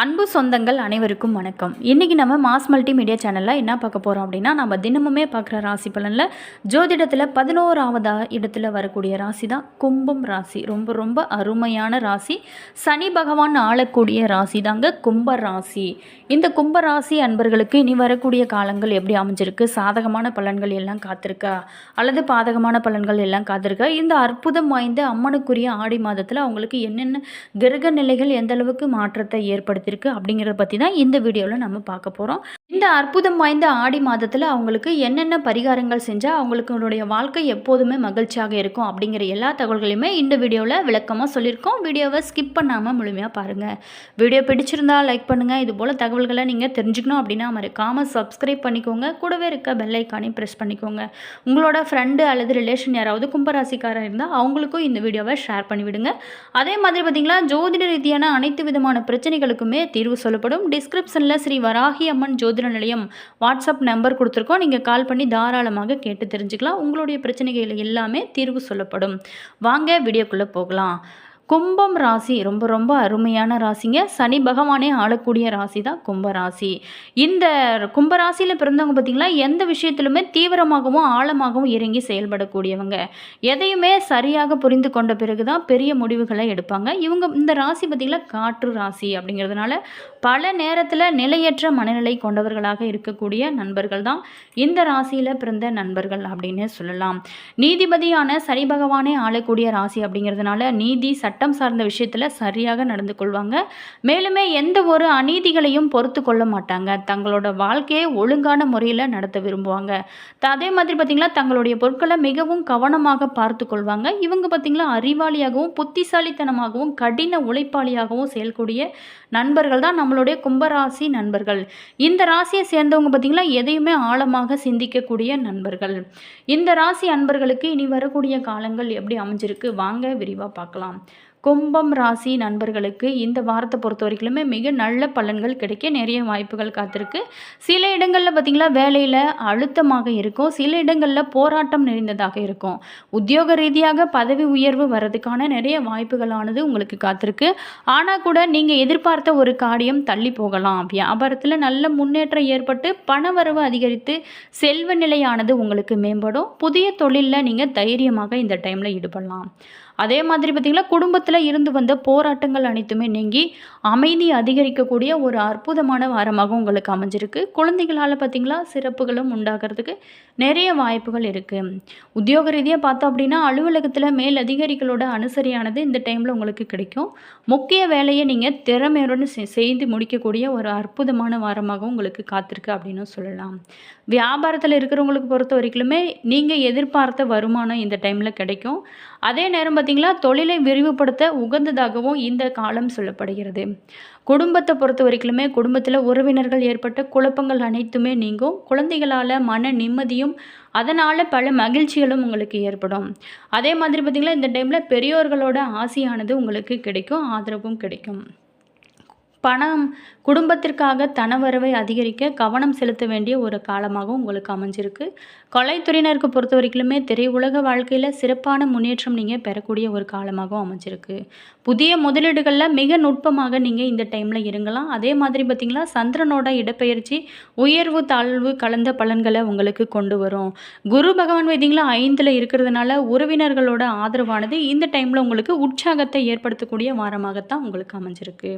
அன்பு சொந்தங்கள் அனைவருக்கும் வணக்கம். இன்றைக்கி நம்ம மாஸ் மல்டி மீடியா சேனலில் என்ன பார்க்க போகிறோம் அப்படின்னா நம்ம தினமுமே பார்க்குற ராசி பலனில் ஜோதிடத்தில் பதினோராவதா இடத்துல வரக்கூடிய ராசி தான் கும்பம் ராசி. ரொம்ப ரொம்ப அருமையான ராசி. சனி பகவான் ஆளக்கூடிய ராசி தாங்க கும்ப ராசி. இந்த கும்ப ராசி அன்பர்களுக்கு இனி வரக்கூடிய காலங்கள் எப்படி அமைஞ்சிருக்கு? சாதகமான பலன்கள் எல்லாம் காத்திருக்கா? அல்லது பாதகமான பலன்கள் எல்லாம் காத்திருக்கா? இந்த அற்புதம் வாய்ந்த அம்மனுக்குரிய ஆடி மாதத்தில் அவங்களுக்கு என்னென்ன கிரக நிலைகள் எந்தளவுக்கு மாற்றத்தை ஏற்படுத்தி ஏற்படுத்தியிருக்கு அப்படிங்கிறத பற்றி தான் இந்த வீடியோவில் நம்ம பார்க்க போகிறோம் இந்த அற்புதம் வாய்ந்த ஆடி மாதத்தில் அவங்களுக்கு என்னென்ன பரிகாரங்கள் செஞ்சால் அவங்களுடைய வாழ்க்கை எப்போதுமே மகிழ்ச்சியாக இருக்கும் அப்படிங்கிற எல்லா தகவல்களையுமே இந்த வீடியோவில் விளக்கமாக சொல்லியிருக்கோம். வீடியோவை ஸ்கிப் பண்ணாமல் முழுமையாக பாருங்கள் வீடியோ பிடிச்சிருந்தா லைக் பண்ணுங்கள் இது போல் தகவல்களை நீங்கள் தெரிஞ்சுக்கணும் அப்படின்னா மறக்காமல் சப்ஸ்கிரைப் பண்ணிக்கோங்க. கூடவே இருக்க பெல் ஐக்கானையும் ப்ரெஸ் பண்ணிக்கோங்க. உங்களோட ஃப்ரெண்டு அல்லது ரிலேஷன் யாராவது கும்பராசிக்காரர் இருந்தால் அவங்களுக்கும் இந்த வீடியோவை ஷேர் பண்ணிவிடுங்க. அதே மாதிரி பார்த்திங்களா ஜோதிட ரீதியான அனைத்து விதமான பிரச்சனைகளுக்குமே தீர்வு சொல்லப்படும். டிஸ்கிரிப்ஷனில் ஸ்ரீ வராகி அம்மன் ஜோதிட நிலையம் வாட்ஸ்அப் நம்பர் கொடுத்துருக்கோம். நீங்கள் கால் பண்ணி தாராளமாக கேட்டு தெரிஞ்சுக்கலாம். உங்களுடைய பிரச்சனைகள் எல்லாமே தீர்வு சொல்லப்படும். வாங்க வீடியோக்குள்ளே போகலாம். கும்பம் ராசி ரொம்ப ரொம்ப அருமையான ராசிங்க. சனி பகவானே ஆளக்கூடிய ராசி தான் கும்பராசி இந்த கும்பராசியில் பிறந்தவங்க பார்த்திங்களா எந்த விஷயத்திலுமே தீவிரமாகவும் ஆழமாகவும் இறங்கி செயல்படக்கூடியவங்க. எதையுமே சரியாக புரிந்து கொண்ட பிறகு தான் பெரிய முடிவுகளை எடுப்பாங்க. இவங்க இந்த ராசி பார்த்திங்களா காற்று ராசி அப்படிங்கிறதுனால பல நேரத்தில் நிலையற்ற மனநிலை கொண்டவர்களாக இருக்கக்கூடிய நண்பர்கள் தான் இந்த ராசியில் பிறந்த நண்பர்கள் அப்படின்னு சொல்லலாம். நீதிபதியான சனி பகவானே ஆளக்கூடிய ராசி அப்படிங்கிறதுனால நீதி சட்ட சட்டம் சார்ந்த விஷயத்தில் சரியாக நடந்து கொள்வாங்க. மேலுமே எந்த ஒரு அநீதிகளையும் பொறுத்து கொள்ள மாட்டாங்க. தங்களோட வாழ்க்கையை ஒழுங்கான முறையில் நடத்த விரும்புவாங்க. த- அதே மாதிரி பார்த்திங்களா தங்களுடைய பொருட்களை மிகவும் கவனமாக பார்த்து கொள்வாங்க. இவங்க பார்த்திங்களா அறிவாளியாகவும் புத்திசாலித்தனமாகவும் கடின உழைப்பாளியாகவும் செயல்கூடிய நண்பர்கள் தான் நம்மளுடைய கும்பராசி நண்பர்கள். இந்த ராசியை சேர்ந்தவங்க பார்த்திங்களா எதையுமே ஆழமாக சிந்திக்கக்கூடிய நண்பர்கள். இந்த ராசி அன்பர்களுக்கு இனி வரக்கூடிய காலங்கள் எப்படி அமைஞ்சிருக்கு? வாங்க விரிவாக பார்க்கலாம். கும்பம் ராசி நண்பர்களுக்கு இந்த வாரத்தை பொறுத்த வரைக்குமே மிக நல்ல பலன்கள் கிடைக்க நிறைய வாய்ப்புகள் காத்திருக்கு. சில இடங்களில் பார்த்திங்களா வேலையில் அழுத்தமாக இருக்கும். சில இடங்களில் போராட்டம் நிறைந்ததாக இருக்கும். உத்தியோக ரீதியாக பதவி உயர்வு வர்றதுக்கான நிறைய வாய்ப்புகளானது உங்களுக்கு காத்திருக்கு. ஆனால் கூட நீங்கள் எதிர்பார்த்த ஒரு காரியம் தள்ளி போகலாம். வியாபாரத்தில் நல்ல முன்னேற்றம் ஏற்பட்டு பணவரவு அதிகரித்து செல்வ நிலையானது உங்களுக்கு மேம்படும். புதிய தொழிலில் நீங்கள் தைரியமாக இந்த டைமில் ஈடுபடலாம். அதே மாதிரி பார்த்திங்கன்னா குடும்பத்தில் இருந்து வந்த போராட்டங்கள் அனைத்துமே நீங்கி அமைதி அதிகரிக்கக்கூடிய ஒரு அற்புதமான வாரமாக உங்களுக்கு அமைஞ்சிருக்கு. குழந்தைகளால் பார்த்திங்களா சிறப்புகளும் உண்டாகிறதுக்கு நிறைய வாய்ப்புகள் இருக்குது உத்தியோக ரீதியாக பார்த்தோம் அப்படின்னா அலுவலகத்தில் மேல் அதிகாரிகளோட அனுசரியானது இந்த டைமில் உங்களுக்கு கிடைக்கும். முக்கிய வேலையை நீங்கள் திறமையுடன் செய்து முடிக்கக்கூடிய ஒரு அற்புதமான வாரமாக உங்களுக்கு காத்திருக்கு அப்படின்னு சொல்லலாம். வியாபாரத்தில் இருக்கிறவங்களுக்கு பொறுத்த வரைக்குமே நீங்கள் எதிர்பார்த்த வருமானம் இந்த டைமில் கிடைக்கும். அதே நேரம் பார்த்திங்களா தொழிலை விரிவுபடுத்த உகந்ததாகவும் இந்த காலம் சொல்லப்படுகிறது. குடும்பத்தை பொறுத்த வரைக்குமே குடும்பத்தில் உறவினர்கள் ஏற்பட்ட குழப்பங்கள் அனைத்துமே நீங்கும். குழந்தைகளால் மன நிம்மதியும் அதனால் பல மகிழ்ச்சிகளும் உங்களுக்கு ஏற்படும். அதே மாதிரி பார்த்திங்கன்னா இந்த டைமில் பெரியோர்களோட ஆசையானது உங்களுக்கு கிடைக்கும் ஆதரவும் கிடைக்கும். பணம் குடும்பத்திற்காக தனவரவை அதிகரிக்க கவனம் செலுத்த வேண்டிய ஒரு காலமாக உங்களுக்கு அமைஞ்சிருக்கு. கலைத்துறையினருக்கு பொறுத்த வரைக்குமே திரையுலக வாழ்க்கையில் சிறப்பான முன்னேற்றம் நீங்கள் பெறக்கூடிய ஒரு காலமாகவும் அமைஞ்சிருக்கு. புதிய முதலீடுகளில் மிக நுட்பமாக நீங்கள் இந்த டைமில் இருங்கலாம் அதே மாதிரி பார்த்திங்களா சந்திரனோட இடப்பெயர்ச்சி உயர்வு தாழ்வு கலந்த பலன்களை உங்களுக்கு கொண்டு வரும். குரு பகவான் வைத்திங்களா ஐந்தில் இருக்கிறதுனால உறவினர்களோட ஆதரவானது இந்த டைமில் உங்களுக்கு உற்சாகத்தை ஏற்படுத்தக்கூடிய வாரமாகத்தான் உங்களுக்கு அமைஞ்சிருக்கு.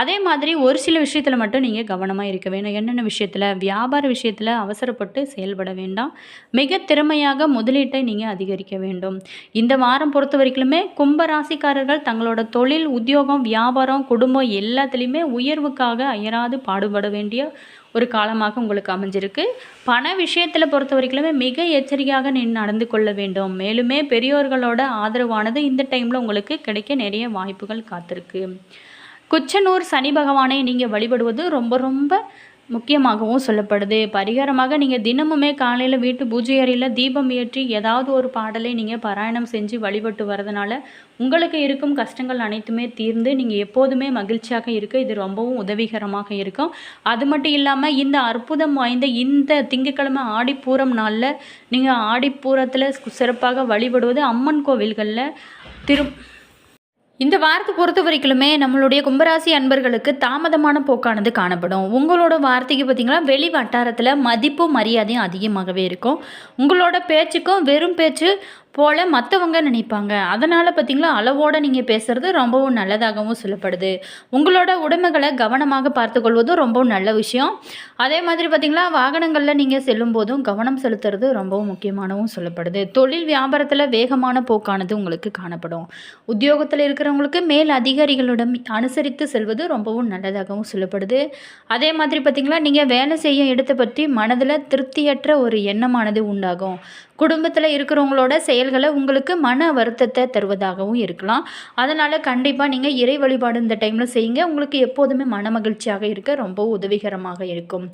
அதே அதே மாதிரி ஒரு சில விஷயத்தில் மட்டும் நீங்கள் கவனமாக இருக்க வேணும். என்னென்ன விஷயத்தில்? வியாபார விஷயத்தில் அவசரப்பட்டு செயல்பட வேண்டாம். மிக திறமையாக முதலீட்டை நீங்கள் அதிகரிக்க வேண்டும். இந்த வாரம் பொறுத்த வரைக்குமே கும்ப ராசிக்காரர்கள் தங்களோட தொழில் உத்தியோகம் வியாபாரம் குடும்பம் எல்லாத்துலேயுமே உயர்வுக்காக அயராது பாடுபட வேண்டிய ஒரு காலமாக உங்களுக்கு அமைஞ்சிருக்கு. பண விஷயத்தில் பொறுத்த வரைக்குமே மிக எச்சரிக்கையாக நீ நடந்து கொள்ள வேண்டும். மேலுமே பெரியோர்களோட ஆதரவானது இந்த டைமில் உங்களுக்கு கிடைக்க நிறைய வாய்ப்புகள் காத்திருக்கு. குச்சனூர் சனி பகவானை நீங்கள் வழிபடுவது ரொம்ப ரொம்ப முக்கியமாகவும் சொல்லப்படுது. பரிகாரமாக நீங்கள் தினமுமே காலையில் வீட்டு பூஜை அறையில் தீபம் ஏற்றி ஏதாவது ஒரு பாடலை நீங்கள் பாராயணம் செஞ்சு வழிபட்டு வரதுனால உங்களுக்கு இருக்கும் கஷ்டங்கள் அனைத்துமே தீர்ந்து நீங்கள் எப்போதுமே மகிழ்ச்சியாக இருக்க இது ரொம்பவும் உதவிகரமாக இருக்கும். அது மட்டும் இல்லாமல் இந்த அற்புதம் வாய்ந்த இந்த திங்கட்கிழமை ஆடிப்பூரம் நாளில் நீங்கள் ஆடிப்பூரத்தில் சிறப்பாக வழிபடுவது அம்மன் கோவில்களில் திரு இந்த வாரத்தை பொறுத்த வரைக்குமே நம்மளுடைய கும்பராசி அன்பர்களுக்கு தாமதமான போக்கானது காணப்படும். உங்களோட வார்த்தைக்கு பார்த்தீங்கன்னா வெளி வட்டாரத்தில் மதிப்பும் மரியாதையும் அதிகமாகவே இருக்கும். உங்களோட பேச்சுக்கும் வெறும் பேச்சு போல் மற்றவங்க நினைப்பாங்க. அதனால் பார்த்திங்களா அளவோடு நீங்கள் பேசுகிறது ரொம்பவும் நல்லதாகவும் சொல்லப்படுது. உங்களோட உடைமைகளை கவனமாக பார்த்துக்கொள்வதும் ரொம்பவும் நல்ல விஷயம். அதே மாதிரி பார்த்திங்களா வாகனங்களில் நீங்கள் செல்லும் போதும் கவனம் செலுத்துறது ரொம்பவும் முக்கியமானவும் சொல்லப்படுது. தொழில் வியாபாரத்தில் வேகமான போக்கானது உங்களுக்கு காணப்படும். உத்தியோகத்தில் இருக்கிறவங்களுக்கு மேல் அதிகாரிகளிடம் அனுசரித்து செல்வது ரொம்பவும் நல்லதாகவும் சொல்லப்படுது. அதே மாதிரி பார்த்திங்களா நீங்கள் வேலை செய்யும் இடத்தை பற்றி மனதில் திருப்தியற்ற ஒரு எண்ணமானது உண்டாகும். குடும்பத்தில் இருக்கிறவங்களோட செயல்களை உங்களுக்கு மன வருத்தத்தை தருவதாகவும் இருக்கலாம். அதனால் கண்டிப்பாக நீங்கள் இறை வழிபாடு இந்த டைமில் செய்யுங்க. உங்களுக்கு எப்போதுமே மன மகிழ்ச்சியாக இருக்க ரொம்ப உதவிகரமாக இருக்கும்.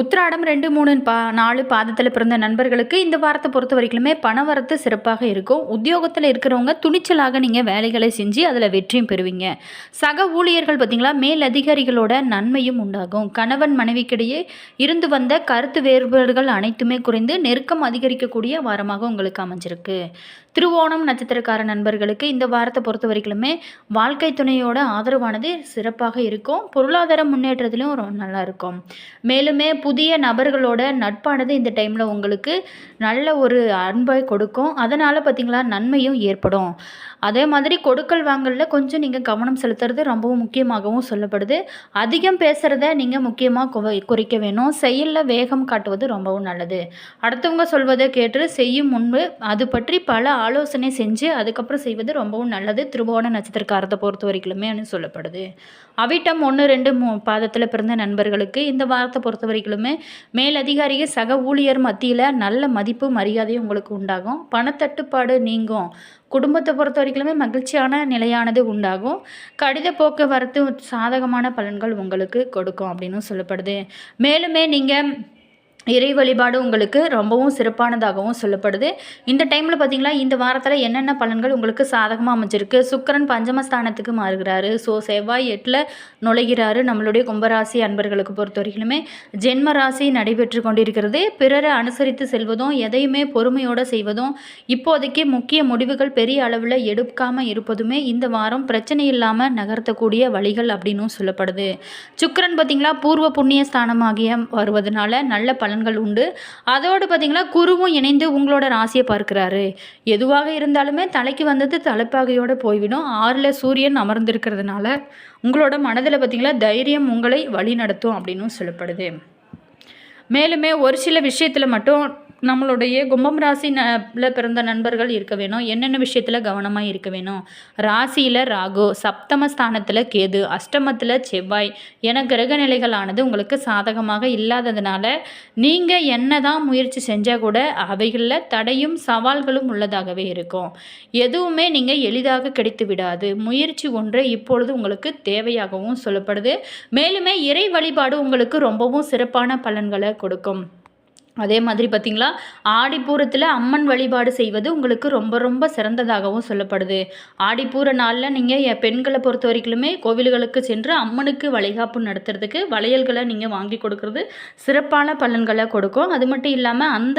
உத்திராடம் ரெண்டு மூணு பா நாலு பாதத்தில் பிறந்த நண்பர்களுக்கு இந்த வாரத்தை பொறுத்த வரைக்குமே பணவரத்து சிறப்பாக இருக்கும். உத்தியோகத்தில் இருக்கிறவங்க துணிச்சலாக நீங்கள் வேலைகளை செஞ்சு அதில் வெற்றியும் பெறுவீங்க. சக ஊழியர்கள் பார்த்திங்களா மேல் அதிகாரிகளோட நன்மையும் உண்டாகும். கணவன் மனைவிக்கிடையே இருந்து வந்த கருத்து வேறுபாடுகள் அனைத்துமே குறைந்து நெருக்கம் அதிகரிக்கக்கூடிய வாரமாக உங்களுக்கு அமைஞ்சிருக்கு. திருவோணம் நட்சத்திரக்கார நண்பர்களுக்கு இந்த வாரத்தை பொறுத்த வரைக்குமே வாழ்க்கை துணையோட ஆதரவானது சிறப்பாக இருக்கும். பொருளாதார முன்னேற்றத்திலும் ரொம்ப நல்லா இருக்கும். மேலுமே புதிய நபர்களோட நட்பானது இந்த டைமில் உங்களுக்கு நல்ல ஒரு அன்பை கொடுக்கும். அதனால் பார்த்திங்களா நன்மையும் ஏற்படும். அதே மாதிரி கொடுக்கல் வாங்கலில் கொஞ்சம் நீங்கள் கவனம் செலுத்துறது ரொம்பவும் முக்கியமாகவும் சொல்லப்படுது. அதிகம் பேசுகிறத நீங்கள் முக்கியமாக குவை குறைக்க வேணும். செயலில் வேகம் காட்டுவது ரொம்பவும் நல்லது. அடுத்தவங்க சொல்வதை கேட்டு செய்யும் முன்பு அது பற்றி பல ஆலோசனை செஞ்சு அதுக்கப்புறம் செய்வது ரொம்பவும் நல்லது. திருவோண நட்சத்திரக்காரத்தை பொறுத்த வரைக்குமே சொல்லப்படுது. அவிட்டம் ஒன்று ரெண்டு மூ பாதத்தில் பிறந்த நண்பர்களுக்கு இந்த வாரத்தை பொறுத்த வரைக்குமே மேலதிகாரிக சக ஊழியர் மத்தியில் நல்ல மதிப்பு மரியாதையும் உங்களுக்கு உண்டாகும். பணத்தட்டுப்பாடு நீங்கும். குடும்பத்தை பொறுத்த வரைக்குமே மகிழ்ச்சியான நிலையானது உண்டாகும். கடித போக்குவரத்து சாதகமான பலன்கள் உங்களுக்கு கொடுக்கும் அப்படின்னு சொல்லப்படுது. மேலுமே நீங்கள் இறை வழிபாடு உங்களுக்கு ரொம்பவும் சிறப்பானதாகவும் சொல்லப்படுது. இந்த டைமில் பார்த்தீங்களா இந்த வாரத்தில் என்னென்ன பலன்கள் உங்களுக்கு சாதகமாக அமைஞ்சிருக்கு? சுக்கரன் பஞ்சமஸ்தானத்துக்கு மாறுகிறாரு. ஸோ செவ்வாய் எட்டில் நுழைகிறாரு நம்மளுடைய கும்பராசி அன்பர்களுக்கு பொறுத்த வரைக்குமே ஜென்ம ராசி நடைபெற்று கொண்டிருக்கிறது. பிறரை அனுசரித்து செல்வதும் எதையுமே பொறுமையோடு செய்வதும் இப்போதைக்கு முக்கிய முடிவுகள் பெரிய அளவில் எடுக்காமல் இருப்பதுமே இந்த வாரம் பிரச்சனை இல்லாமல் நகர்த்தக்கூடிய வழிகள் அப்படின்னும் சொல்லப்படுது. சுக்கரன் பார்த்திங்களா பூர்வ புண்ணிய ஸ்தானமாகிய வருவதனால நல்ல பலன் பலன்கள் உண்டு. அதோடு பார்த்தீங்கன்னா குருவும் இணைந்து உங்களோட ராசியை பார்க்குறாரு. எதுவாக இருந்தாலுமே தலைக்கு வந்தது தலைப்பாகையோடு போய்விடும். ஆறில் சூரியன் அமர்ந்திருக்கிறதுனால உங்களோட மனதில் பார்த்திங்களா தைரியம் உங்களை வழி நடத்தும் அப்படின்னு சொல்லப்படுது. மேலுமே ஒரு சில விஷயத்தில் மட்டும் நம்மளுடைய கும்பம் ராசியில் பிறந்த நண்பர்கள் இருக்க வேணும். என்னென்ன விஷயத்தில் கவனமாக இருக்க வேணும்? ராசியில் ராகு சப்தம ஸ்தானத்தில் கேது அஷ்டமத்தில் செவ்வாய் என கிரக நிலைகளானது உங்களுக்கு சாதகமாக இல்லாததுனால நீங்கள் என்ன தான் முயற்சி செஞ்சால் கூட அவைகளில் தடையும் சவால்களும் உள்ளதாகவே இருக்கும். எதுவுமே நீங்கள் எளிதாக கிடைத்து விடாது. முயற்சி ஒன்று இப்பொழுது உங்களுக்கு தேவையாகவும் சொல்லப்படுது. மேலுமே இறை வழிபாடு உங்களுக்கு ரொம்பவும் சிறப்பான பலன்களை கொடுக்கும். அதே மாதிரி பார்த்திங்களா? ஆடிப்பூரத்தில் அம்மன் வழிபாடு செய்வது உங்களுக்கு ரொம்ப ரொம்ப சிறந்ததாகவும் சொல்லப்படுது. ஆடிப்பூர நாளில் நீங்கள் பெண்களை பொறுத்த வரைக்குமே கோவில்களுக்கு சென்று அம்மனுக்கு வளைகாப்பு நடத்துறதுக்கு வளையல்களை நீங்கள் வாங்கி கொடுக்கறது சிறப்பான பலன்களை கொடுக்கும். அது மட்டும் இல்லாமல் அந்த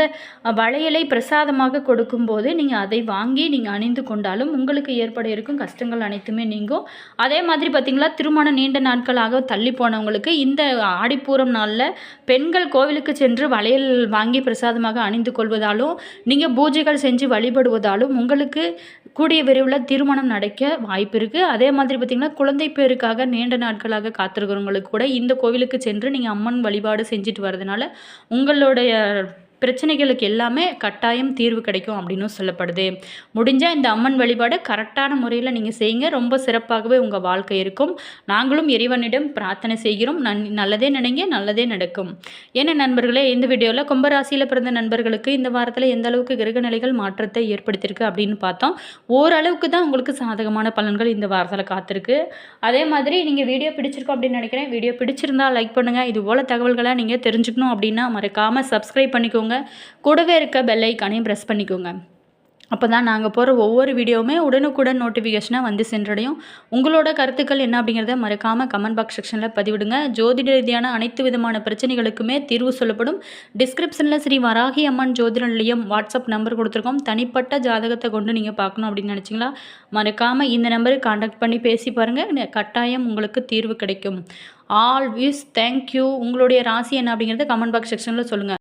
வளையலை பிரசாதமாக கொடுக்கும்போது நீங்கள் அதை வாங்கி நீங்கள் அணிந்து கொண்டாலும் உங்களுக்கு ஏற்பட இருக்கும் கஷ்டங்கள் அனைத்துமே நீங்கும். அதே மாதிரி பார்த்திங்களா? திருமணம் நீண்ட நாட்களாக தள்ளி போனவங்களுக்கு இந்த ஆடிப்பூரம் நாளில் பெண்கள் கோவிலுக்கு சென்று வளையல் வாங்கி பிரசாதமாக அணிந்து கொள்வதாலும் நீங்கள் பூஜைகள் செஞ்சு வழிபடுவதாலும் உங்களுக்கு கூடிய விரைவில் திருமணம் நடக்க வாய்ப்பு இருக்குது அதே மாதிரி பார்த்திங்கன்னா குழந்தை பேருக்காக நீண்ட நாட்களாக காத்திருக்கிறவங்களுக்கு கூட இந்த கோவிலுக்கு சென்று நீங்கள் அம்மன் வழிபாடு செஞ்சுட்டு வரதுனால உங்களுடைய பிரச்சனைகளுக்கு எல்லாமே கட்டாயம் தீர்வு கிடைக்கும் அப்படின்னு சொல்லப்படுது. முடிஞ்சால் இந்த அம்மன் வழிபாடு கரெக்டான முறையில் நீங்கள் செய்யுங்க. ரொம்ப சிறப்பாகவே உங்கள் வாழ்க்கை இருக்கும். நாங்களும் இறைவனிடம் பிரார்த்தனை செய்கிறோம். நன் நல்லதே நினைங்க நல்லதே நடக்கும். என்ன நண்பர்களே இந்த வீடியோவில் கும்பராசியில் பிறந்த நண்பர்களுக்கு இந்த வாரத்தில் எந்த அளவுக்கு கிரகநிலைகள் மாற்றத்தை ஏற்படுத்தியிருக்கு அப்படின்னு பார்த்தோம். ஓரளவுக்கு தான் உங்களுக்கு சாதகமான பலன்கள் இந்த வாரத்தில் காத்திருக்கு. அதே மாதிரி நீங்கள் வீடியோ பிடிச்சிருக்கோம் அப்படின்னு நினைக்கிறேன். வீடியோ பிடிச்சிருந்தால் லைக் பண்ணுங்கள் இது போல் தகவல்களை நீங்கள் தெரிஞ்சுக்கணும் அப்படின்னா மறக்காமல் சப்ஸ்கிரைப் பண்ணிக்கோங்க கூடவே இருக்க பெல் ஐக்கானையும் ப்ரெஸ் பண்ணிக்கோங்க. அப்போ தான் நாங்கள் போகிற ஒவ்வொரு வீடியோவுமே உடனுக்குடன் நோட்டிஃபிகேஷனாக வந்து சென்றடையும். உங்களோட கருத்துக்கள் என்ன அப்படிங்கிறத மறக்காமல் கமெண்ட் பாக்ஸ் செக்ஷனில் பதிவிடுங்க. ஜோதிட ரீதியான அனைத்து விதமான பிரச்சனைகளுக்குமே தீர்வு சொல்லப்படும். டிஸ்கிரிப்ஷனில் ஸ்ரீ வராகி அம்மன் ஜோதிட நிலையம் வாட்ஸ்அப் நம்பர் கொடுத்துருக்கோம். தனிப்பட்ட ஜாதகத்தை கொண்டு நீங்கள் பார்க்கணும் அப்படின்னு நினச்சிங்களா? மறக்காமல் இந்த நம்பருக்கு காண்டாக்ட் பண்ணி பேசி பாருங்கள் கட்டாயம் உங்களுக்கு தீர்வு கிடைக்கும். ஆல்வேஸ் தேங்க்யூ உங்களுடைய ராசி என்ன அப்படிங்கிறத கமெண்ட் பாக்ஸ் செக்ஷனில் சொல்லுங்கள்